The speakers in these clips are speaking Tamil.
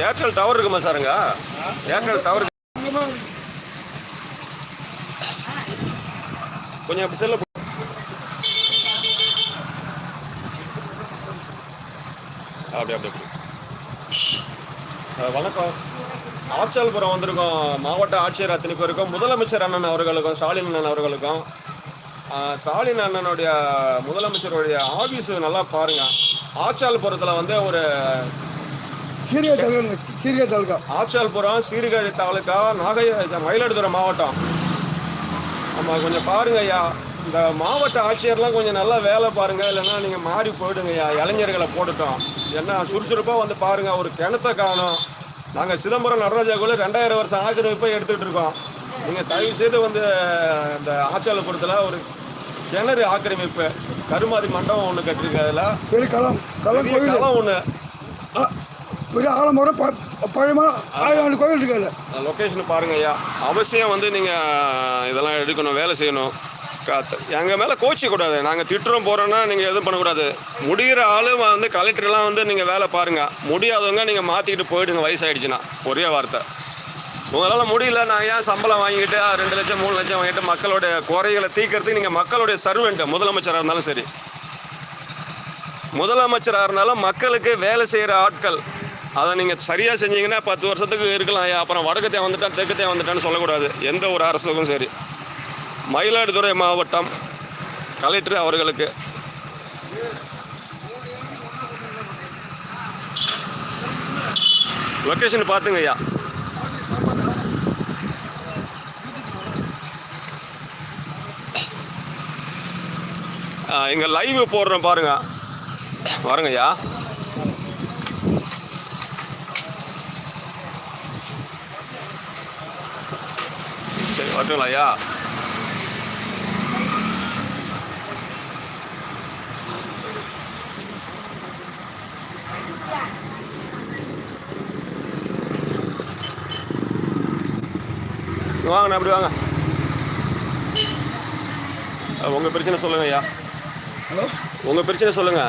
ஏர்டெல் டவர் இருக்குமா சாருங்க? ஏர்டெல் டவர் கொஞ்சம் அப்படி செல்ல அப்படி அப்படி அப்படி. வணக்கம். ஆச்சால்புரம் வந்திருக்கோம். மாவட்ட ஆட்சியர் அத்தனை பேருக்கும் முதலமைச்சர் அண்ணன் அவர்களுக்கும் ஸ்டாலின் அண்ணன் அவர்களுக்கும். ஸ்டாலின் அண்ணனுடைய முதலமைச்சருடைய ஆஃபீஸு நல்லா பாருங்கள் ஆச்சால்புரத்தில் வந்து ஒரு சீரியா தாலுகா சீரியா தாலுகா ஆச்சால்புரம் சீர்காழி தாலுக்கா நாகை மயிலாடுதுறை மாவட்டம். ஆமாம் கொஞ்சம் பாருங்க ஐயா. இந்த மாவட்ட ஆட்சியர்லாம் கொஞ்சம் நல்லா வேலை பாருங்க. இல்லைன்னா நீங்கள் மாறி போயிடுங்க ஐயா. இளைஞர்களை போட்டுட்டோம். என்ன சுறுசுறுப்பாக வந்து பாருங்க. ஒரு கிணத்த காணும். நாங்கள் சிதம்பரம் நடராஜா கோயில் ரெண்டாயிரம் வருஷம் ஆக்கிரமிப்பை எடுத்துக்கிட்டு இருக்கோம். நீங்கள் தயவு செய்து வந்து இந்த ஆச்சாலபுரத்தில் ஒரு கிணறு ஆக்கிரமிப்பு. கருமாதி மண்டபம் ஒன்று கட்டிருக்கு அதில் பெரிய களம் களம் களம் ஒன்று பெரிய ஆலமரம் ப- பழமையான ஆயிரம் ஆண்டு கோயில் இருக்கு அதில். லொக்கேஷன் பாருங்க ஐயா. அவசியம் வந்து நீங்கள் இதெல்லாம் எடுக்கணும் வேலை செய்யணும். எங்கள் மேலே கோச்சிக்கூடாது நாங்கள் திட்டுறோம் போகிறோன்னா நீங்கள் எதுவும் பண்ணக்கூடாது. முடிகிற ஆளும் வந்து கலெக்டர்லாம் வந்து நீங்கள் வேலை பாருங்கள் முடியாதவங்க நீங்கள் மாற்றிக்கிட்டு போயிடுங்க வயசாகிடுச்சுன்னா ஒரே வார்த்தை. உங்களால் முடியல நான் ஏன் சம்பளம் வாங்கிட்டு ரெண்டு லட்சம் மூணு லட்சம் வாங்கிட்டு மக்களுடைய குறைகளை தீர்க்கறதுக்கு நீங்கள் மக்களுடைய சர்வெண்ட்டு முதலமைச்சராக இருந்தாலும் சரி. முதலமைச்சராக இருந்தாலும் மக்களுக்கு வேலை செய்கிற ஆட்கள் அதை நீங்கள் சரியாக செஞ்சீங்கன்னா பத்து வருஷத்துக்கு இருக்கலாம். ஐயா அப்புறம் வடக்கத்தை வந்துட்டான் தெற்கத்தை வந்துட்டான்னு சொல்லக்கூடாது. எந்த ஒரு அரசுக்கும் சரி. மயிலாடுதுறை மாவட்டம் கலெக்டர் அவர்களுக்கு. லொக்கேஷன் பார்த்துங்க ஐயா. இங்கே லைவ் போடுறோம் பாருங்க. வரங்க ஐயா. சரி வரட்டுங்களா ஐயா வாங்கண்ணா அப்படி வாங்க உங்கள் பிரச்சனை சொல்லுங்க ஐயா. ஹலோ? உங்கள் பிரச்சனை சொல்லுங்க.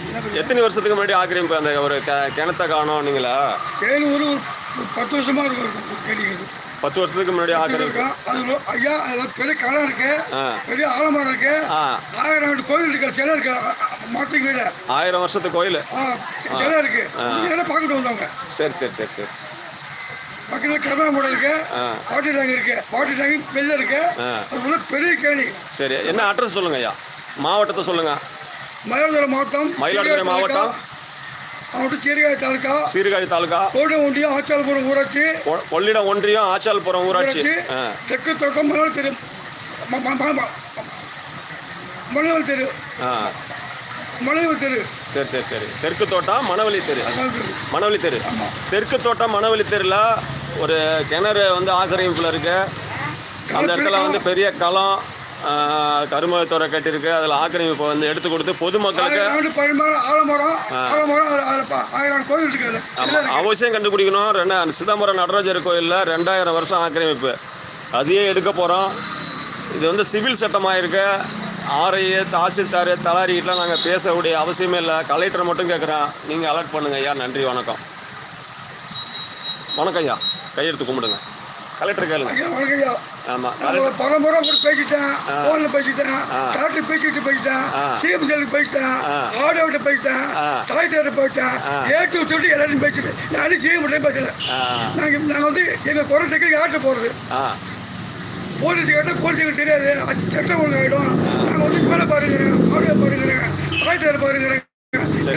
என்ன பிரச்சனை? எத்தனை வருஷத்துக்கு முன்னாடி ஆக்கிரமிப்பு அந்த ஒரு கிணத்த காணோம் நீங்களா ஒரு பத்து வருஷமா இருக்கும் பத்து வருஷத்துக்கு முன்னாடி ஆக்கிரமிப்பு இருக்கா. ஐயா அதில் பெரிய களம் இருக்கு. பெரிய ஆலமரம் இருக்கு. ஆயிரம் ஆண்டு கோயில் இருக்கு. சிலை இருக்கு. மாட்டுக்கு வீடு ஆயிரம் வருஷத்து கோயில். சிலை இருக்கு. இதெல்லாம் பார்த்துட்டு வந்தவங்க. சரி சரி சரி சரி. பக்கத்தில் கருணாமூடம் இருக்கு. ஆ. வாட்டர் டேங்க் இருக்கு. வாட்டர் டேங்க் வெளில இருக்கு. அது பெரிய கேணி. சரி என்ன அட்ரஸ் சொல்லுங்க ஐயா? மாவட்டத்தை சொல்லுங்க. மயிலாடுதுறை மாவட்டம் மயிலாடுதுறை மாவட்டம். தாலுகா, சீர்காழி தாலுக்கா சீர்காழி தாலுகா. கோட்டை ஒன்றியம் ஆச்சாலபுரம் ஊராட்சி. கொள்ளிடம் ஒன்றியம் ஆச்சால்புரம் ஊராட்சி. தெற்கு தோட்டம் மணல் தெரு. மணல் தெரு. ஆ. மணல் தெரு. சரி சரி சரி. தெற்கு தோட்டம் மணவெளி தெரு. மணல் தெரு. தெற்கு தோட்டம் மணவெளி தெருல ஒரு கிணறு வந்து ஆக்கிரமிப்பில் இருக்கு. அந்த இடத்துல வந்து பெரிய களம் கருமத்துறை கட்டியிருக்கு. அதில் ஆக்கிரமிப்பை வந்து எடுத்து கொடுத்து பொதுமக்களுக்கு. அவசியம் கண்டுபிடிக்கணும். ரெண்டா சிதம்பரம் நடராஜர் கோயிலில் ரெண்டாயிரம் வருஷம் ஆக்கிரமிப்பு. அதையே எடுக்க போகிறோம் இது வந்து சிவில் சட்டமாக இருக்கு ஆர்ஐ தாசில்தார் தலாரிகிட்டலாம் நாங்கள் பேசக்கூடிய அவசியமே இல்லை. கலெக்டரை மட்டும் கேட்குறேன் நீங்கள் அலர்ட் பண்ணுங்க ஐயா. நன்றி வணக்கம். வணக்கம் ஐயா. கையெடுத்து கும்பிடுங்க. கலெக்டர் கேளுங்க. ஐயா, வணக்கம் ஐயா. ஆமாம் அவங்கள பரம்பரை கூட பேசிட்டேன் போன்ல பேசிட்டேன். டாக்டர் பேசிட்டு போயிட்டேன். சிஎம் ஜெயிலுக்கு போயிட்டேன். ஆடோட்ட போயிட்டேன். தாய் போயிட்டேன். ஏட்டு சொல்லிட்டு எல்லாரும் பேசிட்டு நானும் சிஎம் மட்டும் பேசல. நாங்க நாங்க வந்து எங்க குறைத்துக்கு யார்கிட்ட போறது? போலீஸ் கேட்டால் போலீஸுக்கு தெரியாது. அது சட்டம் ஒழுங்கு ஆகிடும் நாங்கள் வந்து மேலே பாருங்கிறேன் ஆடியோ பாருங்கிறேன் தாய் தேர் பாருங்கிறேன்.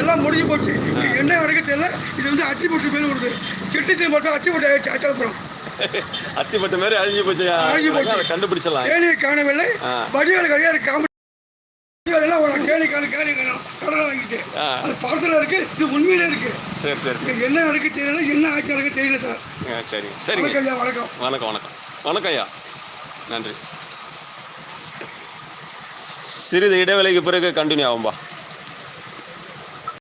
எல்லாம் முடிஞ்சு போச்சு. என்ன வரைக்கும் தெரியல. இது வந்து அச்சு போட்டு மேலே வருது சிட்டிசன் மட்டும் அச்சு போட்டு ஆயிடுச்சு அச்சாப்புறம் அத்திப்பட்ட மாதிரி அழிஞ்சு போச்சு. அழிஞ்சு போச்சு. கண்டுபிடிச்சலாம் கேணியை காணவில்லை. வடிவேல் கையாரு காமெடி சரி சரி சரி. என்ன நடக்கு தெரியல என்ன நடக்கு தெரியல சார். சரி ஐயா வணக்கம். வணக்கம் வணக்கம். வணக்கம் ஐயா. நன்றி. சிறிது இடைவேளைக்கு பிறகு கண்டினியூ ஆகும்பா.